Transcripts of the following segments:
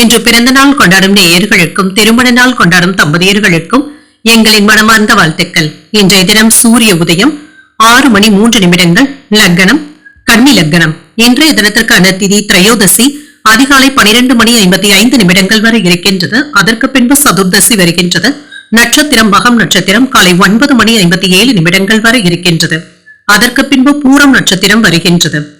இன்று பிறந்த நாள் கொண்டாடும் நேயர்களுக்கும் திருமண நாள் கொண்டாடும் தம்பதியர்களுக்கும் எங்களின் மனமார்ந்த வாழ்த்துக்கள். இன்றைய தினம் சூரிய உதயம் ஆறு மணி மூன்று நிமிடங்கள் லக்னம் கன்னி லக்னம் இன்றைய தினத்திற்கான திதி திரையோதசி அதிகாலை பனிரெண்டு மணி ஐம்பத்தி ஐந்து நிமிடங்கள் வரை இருக்கின்றது. அதற்கு பின்பு சதுர்தசி வருகின்றது. நட்சத்திரம் மகம் நட்சத்திரம் காலை ஒன்பது மணி ஐம்பத்தி ஏழு நிமிடங்கள் வரை இருக்கின்றது. அதற்கு பின்பு பூரம் நட்சத்திரம் வருகின்றது.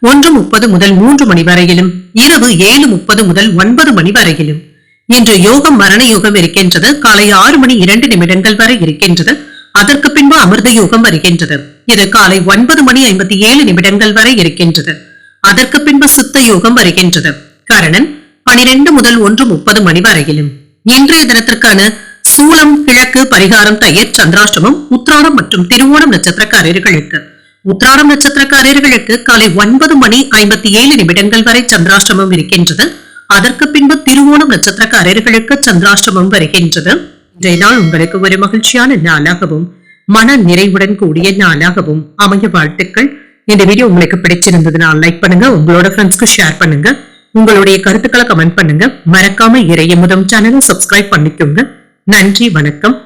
ஒன்று முப்பது முதல் மூன்று மணி வரையிலும் இரவு ஏழு முப்பது முதல் ஒன்பது மணி வரையிலும். இன்று யோகம் மரண யோகம் இருக்கின்றது காலை ஆறு மணி இரண்டு நிமிடங்கள் வரை இருக்கின்றது. அதற்கு பின்பு அமிர்த யோகம் வருகின்றது. இது காலை ஒன்பது மணி ஐம்பத்தி ஏழு நிமிடங்கள் வரை இருக்கின்றது. அதற்கு பின்பு சித்த யோகம் வருகின்றது. கரணன் பனிரெண்டு முதல் ஒன்று முப்பது மணி வரையிலும். இன்றைய தினத்திற்கான சூலம் கிழக்கு பரிகாரம் தயிர் சந்திராஷ்டமம் உத்ராடம் மற்றும் திருவோணம் நட்சத்திரக்காரர்களுக்கு. உத்ராடம் நட்சத்திரக்காரர்களுக்கு காலை ஒன்பது மணி ஐம்பத்தி ஏழு நிமிடங்கள் வரை சந்திராஷ்டமம் இருக்கின்றது. அதற்கு பின்பு திருவோணம் நட்சத்திரக்காரர்களுக்கு சந்திராஷ்டமம் வருகின்றது. இன்றைய நாள் உங்களுக்கு ஒரு மகிழ்ச்சியான நாளாகவும் மன நிறைவுடன் கூடிய நாளாகவும் அமைய வாழ்த்துக்கள். இந்த வீடியோ உங்களுக்கு பிடிச்சிருந்ததுனால் லைக் பண்ணுங்க உங்களோட ஃப்ரெண்ட்ஸ்க்கு ஷேர் பண்ணுங்க. உங்களுடைய கருத்துக்களை கமெண்ட் பண்ணுங்க. மறக்காம இறைய முதம் சேனலை சப்ஸ்கிரைப் பண்ணிக்கோங்க. நன்றி வணக்கம்.